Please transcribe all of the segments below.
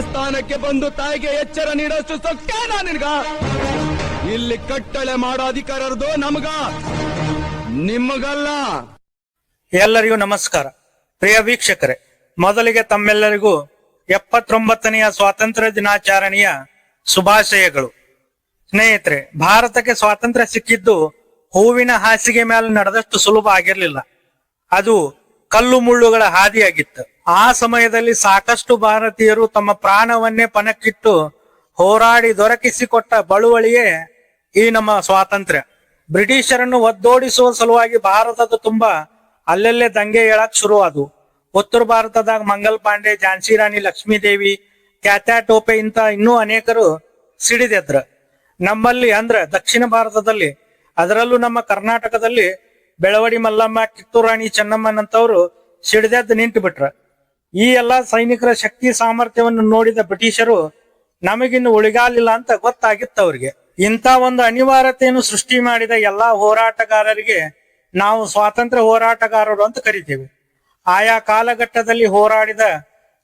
ಸ್ಥಾನಕ್ಕೆ ಬಂದು ತಾಯಿಗೆ ಎಚ್ಚರ ನೀಡೋಷ್ಟು ಸೊಕ್ಕೇನಾ ನಿನ್ಗ. ಇಲ್ಲಿ ಕಟ್ಟಳೆ ಮಾಡೋ ಅಧಿಕಾರರದು ನಮಗ. ನಿಮಗಲ್ಲ. ಎಲ್ಲರಿಗೂ ನಮಸ್ಕಾರ. ಪ್ರಿಯ ವೀಕ್ಷಕರೇ, ಮೊದಲಿಗೆ ತಮ್ಮೆಲ್ಲರಿಗೂ ಎಪ್ಪತ್ತೊಂಬತ್ತನೆಯ ಸ್ವಾತಂತ್ರ್ಯ ದಿನಾಚರಣೆಯ ಶುಭಾಶಯಗಳು. ಸ್ನೇಹಿತರೆ, ಭಾರತಕ್ಕೆ ಸ್ವಾತಂತ್ರ್ಯ ಸಿಕ್ಕಿದ್ದು ಹೂವಿನ ಹಾಸಿಗೆ ಮೇಲೆ ನಡೆದಷ್ಟು ಸುಲಭ ಆಗಿರಲಿಲ್ಲ. ಅದು ಕಲ್ಲು ಮುಳ್ಳುಗಳ ಹಾದಿಯಾಗಿತ್ತು. ಆ ಸಮಯದಲ್ಲಿ ಸಾಕಷ್ಟು ಭಾರತೀಯರು ತಮ್ಮ ಪ್ರಾಣವನ್ನೇ ಪಣಕ್ಕಿಟ್ಟು ಹೋರಾಡಿ ದೊರಕಿಸಿಕೊಟ್ಟ ಬಳುವಳಿಯೇ ಈ ನಮ್ಮ ಸ್ವಾತಂತ್ರ್ಯ. ಬ್ರಿಟಿಷರನ್ನು ಒದ್ದೋಡಿಸುವ ಸಲುವಾಗಿ ಭಾರತದ ತುಂಬಾ ಅಲ್ಲಲ್ಲೇ ದಂಗೆ ಹೇಳಕ್ ಶುರುವಾದವು. ಉತ್ತರ ಭಾರತದಾಗ ಮಂಗಲ್ ಪಾಂಡೆ, ಝಾನ್ಸಿ ರಾಣಿ ಲಕ್ಷ್ಮೀದೇವಿ ಕ್ಯಾತ್ಯಾ ಟೋಪೆ ಇಂತ ಇನ್ನೂ ಅನೇಕರು ಸಿಡಿದೆದ್ರ. ನಮ್ಮಲ್ಲಿ ಅಂದ್ರ ದಕ್ಷಿಣ ಭಾರತದಲ್ಲಿ, ಅದರಲ್ಲೂ ನಮ್ಮ ಕರ್ನಾಟಕದಲ್ಲಿ ಬೆಳವಡಿ ಮಲ್ಲಮ್ಮ ಕಿತ್ತೂರಾಣಿ ಚೆನ್ನಮ್ಮನಂತವ್ರು ಸಿಡಿದೆದ್ದು ನಿಂತು ಬಿಟ್ರ ಈ ಎಲ್ಲಾ ಸೈನಿಕರ ಶಕ್ತಿ ಸಾಮರ್ಥ್ಯವನ್ನು ನೋಡಿದ ಬ್ರಿಟಿಷರು ನಮಗಿನ್ನು ಉಳಿಗಾಲಿಲ್ಲ ಅಂತ ಗೊತ್ತಾಗಿತ್ತು ಅವ್ರಿಗೆ. ಇಂಥ ಒಂದು ಅನಿವಾರ್ಯತೆಯನ್ನು ಸೃಷ್ಟಿ ಮಾಡಿದ ಎಲ್ಲಾ ಹೋರಾಟಗಾರರಿಗೆ ನಾವು ಸ್ವಾತಂತ್ರ್ಯ ಹೋರಾಟಗಾರರು ಅಂತ ಕರಿತೇವೆ. ಆಯಾ ಕಾಲಘಟ್ಟದಲ್ಲಿ ಹೋರಾಡಿದ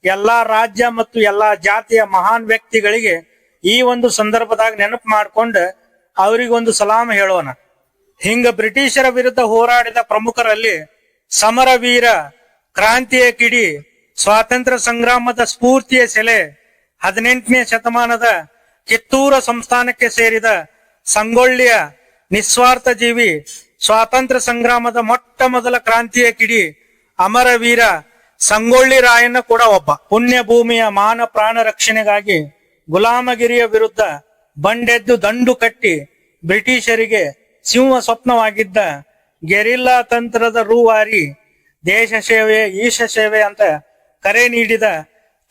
ಎಲ್ಲಾ ರಾಜ್ಯ ಮತ್ತು ಎಲ್ಲಾ ಜಾತಿಯ ಮಹಾನ್ ವ್ಯಕ್ತಿಗಳಿಗೆ ಈ ಒಂದು ಸಂದರ್ಭದಾಗ ನೆನಪು ಮಾಡ್ಕೊಂಡು ಅವರಿಗೊಂದು ಸಲಾಮ್ ಹೇಳೋಣ. ಹಿಂಗ ಬ್ರಿಟಿಷರ ವಿರುದ್ಧ ಹೋರಾಡಿದ ಪ್ರಮುಖರಲ್ಲಿ ಸಮರವೀರ ಕ್ರಾಂತಿಯ ಕಿಡಿ ಸ್ವಾತಂತ್ರ್ಯ ಸಂಗ್ರಾಮದ ಸ್ಫೂರ್ತಿಯ ಸೆಲೆ ಹದಿನೆಂಟನೇ ಶತಮಾನದ ಕಿತ್ತೂರ ಸಂಸ್ಥಾನಕ್ಕೆ ಸೇರಿದ ಸಂಗೊಳ್ಳಿಯ ನಿಸ್ವಾರ್ಥ ಜೀವಿ ಸ್ವಾತಂತ್ರ್ಯ ಸಂಗ್ರಾಮದ ಮೊಟ್ಟ ಮೊದಲ ಕ್ರಾಂತಿಯ ಕಿಡಿ ಅಮರವೀರ ಸಂಗೊಳ್ಳಿ ರಾಯಣ್ಣ ಕೂಡ ಒಬ್ಬ. ಪುಣ್ಯ ಭೂಮಿಯ ಮಾನ ಪ್ರಾಣ ರಕ್ಷಣೆಗಾಗಿ ಗುಲಾಮಗಿರಿಯ ವಿರುದ್ಧ ಬಂಡೆದ್ದು ದಂಡು ಕಟ್ಟಿ ಬ್ರಿಟಿಷರಿಗೆ ಸಿಂಹ ಸ್ವಪ್ನವಾಗಿದ್ದ ಗೆರಿಲ್ಲಾ ತಂತ್ರದ ರೂವಾರಿ ದೇಶ ಸೇವೆ, ಈಶ ಸೇವೆ ಅಂತ ಕರೆ ನೀಡಿದ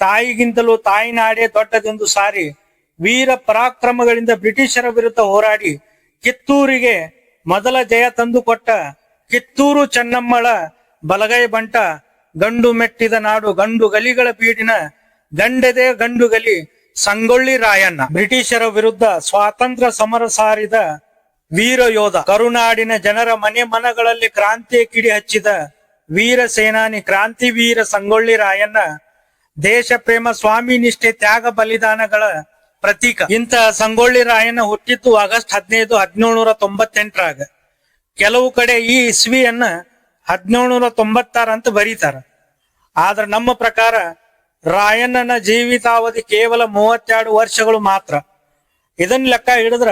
ತಾಯಿಗಿಂತಲೂ ತಾಯಿನಾಡೇ ದೊಡ್ಡದೆಂದು ಸಾರಿ ವೀರ ಪರಾಕ್ರಮಗಳಿಂದ ಬ್ರಿಟಿಷರ ವಿರುದ್ಧ ಹೋರಾಡಿ ಕಿತ್ತೂರಿಗೆ ಮೊದಲ ಜಯ ತಂದುಕೊಟ್ಟ ಕಿತ್ತೂರು ಚೆನ್ನಮ್ಮಳ ಬಲಗೈ ಬಂಟ ಗಂಡು ಮೆಟ್ಟಿದ ನಾಡು ಗಂಡು ಗಲಿಗಳ ಬೀಡಿನ ಗಂಡದೆ ಗಂಡು ಗಲಿ ಸಂಗೊಳ್ಳಿ ರಾಯಣ್ಣ. ಬ್ರಿಟಿಷರ ವಿರುದ್ಧ ಸ್ವಾತಂತ್ರ್ಯ ಸಮರ ಸಾರಿದ ವೀರ ಯೋಧ ಕರುನಾಡಿನ ಜನರ ಮನೆ ಮನಗಳಲ್ಲಿ ಕ್ರಾಂತಿಯ ಕಿಡಿ ಹಚ್ಚಿದ ವೀರ ಸೇನಾನಿ ಕ್ರಾಂತಿ ವೀರ ಸಂಗೊಳ್ಳಿ ರಾಯಣ್ಣ ದೇಶ ಪ್ರೇಮ ಸ್ವಾಮಿ ನಿಷ್ಠೆ ತ್ಯಾಗ ಬಲಿದಾನಗಳ ಪ್ರತೀಕ. ಇಂತಹ ಸಂಗೊಳ್ಳಿ ರಾಯಣ್ಣ ಹುಟ್ಟಿದ್ದು ಆಗಸ್ಟ್ ಹದಿನೈದು ಹದಿನೇಳುನೂರ ತೊಂಬತ್ತೆಂಟರಾಗ. ಕೆಲವು ಕಡೆ ಈ ಇಸ್ವಿಯನ್ನ ಹದಿನೇಳುನೂರ ತೊಂಬತ್ತಾರ ಅಂತ ಬರೀತಾರ. ಆದ್ರೆ ನಮ್ಮ ಪ್ರಕಾರ ರಾಯಣ್ಣನ ಜೀವಿತಾವಧಿ ಕೇವಲ ಮೂವತ್ತೆರಡು ವರ್ಷಗಳು ಮಾತ್ರ. ಇದನ್ನ ಲೆಕ್ಕ ಹಿಡಿದ್ರ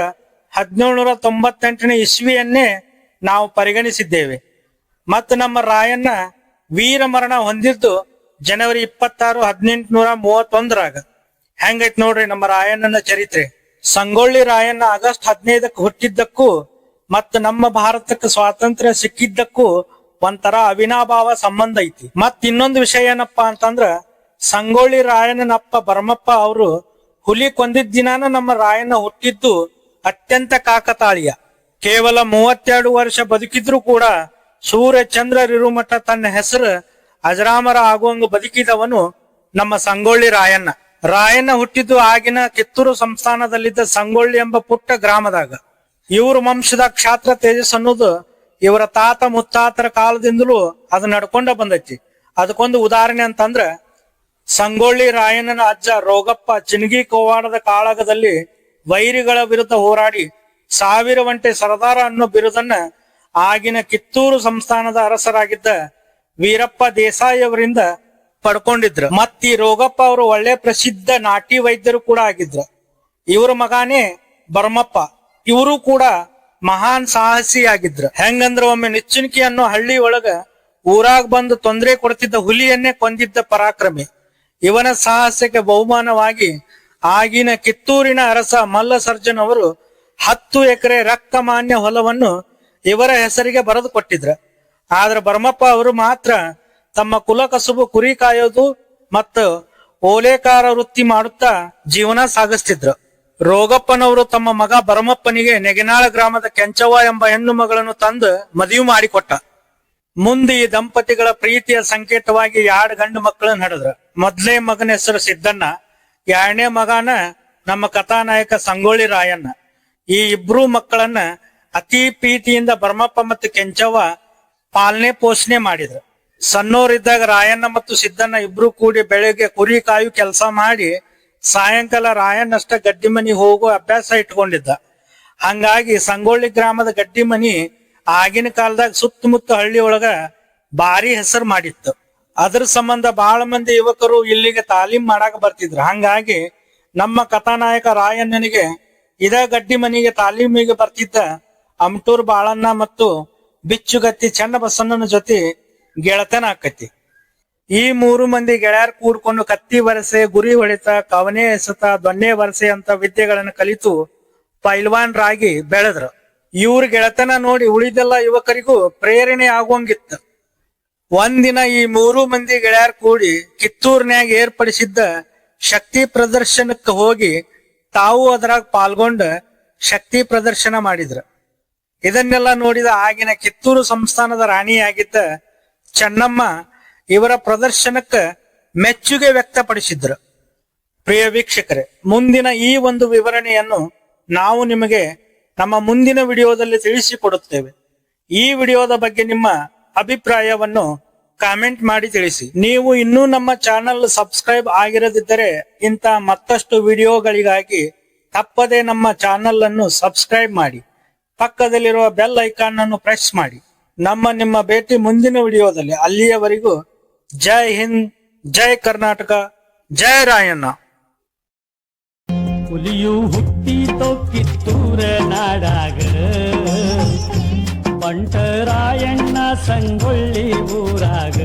ಹದಿನೇಳುನೂರ ತೊಂಬತ್ತೆಂಟನೇ ಇಸ್ವಿಯನ್ನೇ ನಾವು ಪರಿಗಣಿಸಿದ್ದೇವೆ. ಮತ್ತು ನಮ್ಮ ರಾಯಣ್ಣ ವೀರ ಮರಣ ಹೊಂದಿದ್ದು ಜನವರಿ ಇಪ್ಪತ್ತಾರು, ಹದಿನೆಂಟುನೂರ ಮೂವತ್ತೊಂದರಾಗ. ಹೆಂಗೈತ್ ನೋಡ್ರಿ ನಮ್ಮ ರಾಯಣ್ಣನ ಚರಿತ್ರೆ. ಸಂಗೊಳ್ಳಿ ರಾಯಣ್ಣ ಆಗಸ್ಟ್ ಹದಿನೈದಕ್ಕೆ ಹುಟ್ಟಿದ್ದಕ್ಕೂ ಮತ್ತು ನಮ್ಮ ಭಾರತಕ್ಕೆ ಸ್ವಾತಂತ್ರ್ಯ ಸಿಕ್ಕಿದ್ದಕ್ಕೂ ಒಂಥರ ಅವಿನಾಭಾವ ಸಂಬಂಧ ಐತಿ. ಮತ್ ಇನ್ನೊಂದು ವಿಷಯ ಏನಪ್ಪ ಅಂತಂದ್ರ ಸಂಗೊಳ್ಳಿ ರಾಯಣ್ಣನಪ್ಪ ಭರಮಪ್ಪ ಅವರು ಹುಲಿ ಕೊಂದಿದ್ದ ದಿನಾನ ನಮ್ಮ ರಾಯಣ್ಣ ಹುಟ್ಟಿದ್ದು ಅತ್ಯಂತ ಕಾಕತಾಳೀಯ. ಕೇವಲ ಮೂವತ್ತೆರಡು ವರ್ಷ ಬದುಕಿದ್ರು ಕೂಡ ಸೂರ್ಯ ಚಂದ್ರರಿರು ಮಟ್ಟ ತನ್ನ ಹೆಸರು ಅಜರಾಮರ ಆಗುವಂಗ ಬದುಕಿದವನು ನಮ್ಮ ಸಂಗೊಳ್ಳಿ ರಾಯಣ್ಣ. ರಾಯಣ್ಣ ಹುಟ್ಟಿದ್ದು ಆಗಿನ ಕಿತ್ತೂರು ಸಂಸ್ಥಾನದಲ್ಲಿದ್ದ ಸಂಗೊಳ್ಳಿ ಎಂಬ ಪುಟ್ಟ ಗ್ರಾಮದಾಗ. ಇವರು ವಂಶದ ಕ್ಷಾತ್ರ ತೇಜಸ್ ಅನ್ನೋದು ಇವರ ತಾತ ಮುತ್ತಾತರ ಕಾಲದಿಂದಲೂ ಅದು ನಡ್ಕೊಂಡ ಬಂದೈತಿ. ಅದಕ್ಕೊಂದು ಉದಾಹರಣೆ ಅಂತಂದ್ರ, ಸಂಗೊಳ್ಳಿ ರಾಯಣ್ಣನ ಅಜ್ಜ ರೋಗಪ್ಪ ಚಿನ್ಗಿ ಕೋವಾಡದ ಕಾಳಗದಲ್ಲಿ ವೈರಿಗಳ ವಿರುದ್ಧ ಹೋರಾಡಿ ಸಾವಿರ ಒಂಟೆ ಸರದಾರ ಅನ್ನೋ ಬಿರುದನ್ನ ಆಗಿನ ಕಿತ್ತೂರು ಸಂಸ್ಥಾನದ ಅರಸರಾಗಿದ್ದ ವೀರಪ್ಪ ದೇಸಾಯಿ ಅವರಿಂದ ಪಡ್ಕೊಂಡಿದ್ರು. ಮತ್ತ ಈ ರೋಗಪ್ಪ ಅವರು ಒಳ್ಳೆ ಪ್ರಸಿದ್ಧ ನಾಟಿ ವೈದ್ಯರು ಕೂಡ ಆಗಿದ್ರು. ಇವ್ರ ಮಗಾನೇ ಬರ್ಮಪ್ಪ. ಇವರು ಕೂಡ ಮಹಾನ್ ಸಾಹಸಿ ಆಗಿದ್ರು ಹೆಂಗಂದ್ರ ಒಮ್ಮೆ ನಿಚ್ಚುಣಿಕೆ ಅನ್ನೋ ಹಳ್ಳಿ ಒಳಗ ಊರಾಗ ಬಂದು ತೊಂದರೆ ಕೊಡ್ತಿದ್ದ ಹುಲಿಯನ್ನೇ ಕೊಂದಿದ್ದ ಪರಾಕ್ರಮಿ. ಇವನ ಸಾಹಸಕ್ಕೆ ಬಹುಮಾನವಾಗಿ ಆಗಿನ ಕಿತ್ತೂರಿನ ಅರಸ ಮಲ್ಲ ಸರ್ಜನ್ ಅವರು ಹತ್ತು ಎಕರೆ ರಕ್ತಮಾನ್ಯ ಹೊಲವನ್ನು ಇವರ ಹೆಸರಿಗೆ ಬರೆದು ಕೊಟ್ಟಿದ್ರ. ಆದ್ರೆ ಭರಮಪ್ಪ ಅವರು ಮಾತ್ರ ತಮ್ಮ ಕುಲ ಕಸುಬು ಕುರಿ ಕಾಯೋದು ಮತ್ತು ಓಲೇಕಾರ ವೃತ್ತಿ ಮಾಡುತ್ತಾ ಜೀವನ ಸಾಗಿಸ್ತಿದ್ರು. ರೋಗಪ್ಪನವರು ತಮ್ಮ ಮಗ ಭರಮಪ್ಪನಿಗೆ ನೆಗೆನಾಳ ಗ್ರಾಮದ ಕೆಂಚವ್ವ ಎಂಬ ಹೆಣ್ಣು ಮಗಳನ್ನು ತಂದು ಮದುವೆ ಮಾಡಿಕೊಟ್ಟ. ಮುಂದೆ ಈ ದಂಪತಿಗಳ ಪ್ರೀತಿಯ ಸಂಕೇತವಾಗಿ ಎರಡು ಗಂಡು ಮಕ್ಕಳನ್ನ ನಡೆದ್ರ. ಮೊದ್ಲೇ ಮಗನ ಹೆಸರು ಸಿದ್ದಣ್ಣ, ಎರಡನೇ ಮಗನ ನಮ್ಮ ಕಥಾನಾಯಕ ಸಂಗೊಳ್ಳಿ ರಾಯಣ್ಣ. ಈ ಇಬ್ರು ಮಕ್ಕಳನ್ನ ಅತಿ ಪ್ರೀತಿಯಿಂದ ಭರ್ಮಪ್ಪ ಮತ್ತು ಕೆಂಚವ್ವ ಪಾಲನೆ ಪೋಷಣೆ ಮಾಡಿದ್ರು. ಸಣ್ಣವರಿದ್ದಾಗ ರಾಯಣ್ಣ ಮತ್ತು ಸಿದ್ದಣ್ಣ ಇಬ್ರು ಕೂಡಿ ಬೆಳಗ್ಗೆ ಕುರಿ ಕಾಯು ಕೆಲಸ ಮಾಡಿ ಸಾಯಂಕಾಲ ರಾಯಣ್ಣಷ್ಟ ಗಡ್ಡಿ ಮನಿ ಹೋಗುವ ಅಭ್ಯಾಸ ಇಟ್ಕೊಂಡಿದ್ದ. ಹಂಗಾಗಿ ಸಂಗೊಳ್ಳಿ ಗ್ರಾಮದ ಗಡ್ಡಿ ಮನಿ ಆಗಿನ ಕಾಲದಾಗ ಸುತ್ತಮುತ್ತ ಹಳ್ಳಿ ಒಳಗ ಭಾರಿ ಹೆಸರು ಮಾಡಿತ್ತು. ಅದ್ರ ಸಂಬಂಧ ಬಹಳ ಮಂದಿ ಯುವಕರು ಇಲ್ಲಿಗೆ ತಾಲೀಮ್ ಮಾಡಾಕ ಬರ್ತಿದ್ರು. ಹಂಗಾಗಿ ನಮ್ಮ ಕಥಾನಾಯಕ ರಾಯಣ್ಣನಿಗೆ ಇದ ಗಡ್ಡಿ ಮನಿಗೆ ತಾಲೀಮಿಗೆ ಬರ್ತಿದ್ದ ಅಮಟೂರ್ ಬಾಳಣ್ಣ ಮತ್ತು ಬಿಚ್ಚುಗತ್ತಿ ಚನ್ನಬಸಣ್ಣನ ಜೊತೆ ಗೆಳತನ ಆಕತಿ. ಈ ಮೂರು ಮಂದಿ ಗೆಳೆಯರ್ ಕೂಡ್ಕೊಂಡು ಕತ್ತಿ ವರಸೆ, ಗುರಿ ಹೊಳಿತ ಕವನೆ ಎಸೆತ ದೊನ್ನೆ ವರಸೆ ಅಂತ ವಿದ್ಯೆಗಳನ್ನು ಕಲಿತು ಪೈಲ್ವಾನ್ರಾಗಿ ಬೆಳೆದ್ರು. ಇವ್ರ ಗೆಳತನ ನೋಡಿ ಉಳಿದೆಲ್ಲ ಯುವಕರಿಗೂ ಪ್ರೇರಣೆ ಆಗುವಂಗಿತ್ತು ಒಂದಿನ ಈ ಮೂರು ಮಂದಿ ಗೆಳೆಯರ್ ಕೂಡಿ ಕಿತ್ತೂರ್ನ್ಯಾಗ ಏರ್ಪಡಿಸಿದ್ದ ಶಕ್ತಿ ಪ್ರದರ್ಶನಕ್ಕೆ ಹೋಗಿ ತಾವು ಅದರಾಗ ಪಾಲ್ಗೊಂಡ ಶಕ್ತಿ ಪ್ರದರ್ಶನ ಮಾಡಿದ್ರ. ಇದನ್ನೆಲ್ಲ ನೋಡಿದ ಆಗಿನ ಕಿತ್ತೂರು ಸಂಸ್ಥಾನದ ರಾಣಿಯಾಗಿದ್ದ ಚೆನ್ನಮ್ಮ ಇವರ ಪ್ರದರ್ಶನಕ್ಕೆ ಮೆಚ್ಚುಗೆ ವ್ಯಕ್ತಪಡಿಸಿದ್ರು. ಪ್ರಿಯ ವೀಕ್ಷಕರೇ, ಮುಂದಿನ ಈ ಒಂದು ವಿವರಣೆಯನ್ನು ನಾವು ನಿಮಗೆ ನಮ್ಮ ಮುಂದಿನ ವಿಡಿಯೋದಲ್ಲಿ ತಿಳಿಸಿಕೊಡುತ್ತೇವೆ. ಈ ವಿಡಿಯೋದ ಬಗ್ಗೆ ನಿಮ್ಮ ಅಭಿಪ್ರಾಯವನ್ನು ಕಾಮೆಂಟ್ ಮಾಡಿ ತಿಳಿಸಿ. ನೀವು ಇನ್ನೂ ನಮ್ಮ ಚಾನಲ್ ಸಬ್ಸ್ಕ್ರೈಬ್ ಆಗಿರದಿದ್ದರೆ ಇಂಥ ಮತ್ತಷ್ಟು ವಿಡಿಯೋಗಳಿಗಾಗಿ ತಪ್ಪದೆ ನಮ್ಮ ಚಾನಲ್ ಅನ್ನು ಸಬ್ಸ್ಕ್ರೈಬ್ ಮಾಡಿ. ಪಕ್ಕದಲ್ಲಿರುವ ಬೆಲ್ ಐಕಾನ್ ಅನ್ನು ಪ್ರೆಸ್ ಮಾಡಿ. ನಮ್ಮ ನಿಮ್ಮ ಭೇಟಿ ಮುಂದಿನ ವಿಡಿಯೋದಲ್ಲಿ. ಅಲ್ಲಿಯವರೆಗೂ ಜೈ ಹಿಂದ್, ಜೈ ಕರ್ನಾಟಕ, ಜೈ ರಾಯಣ್ಣ. ಹುಲಿಯು ಹುಟ್ಟಿ ಕಿತ್ತೂರ ನಾಡಾಗ. ಪಂಟರಾಯಣ್ಣ ಸಂಗೊಳ್ಳಿ ಊರಾಗ.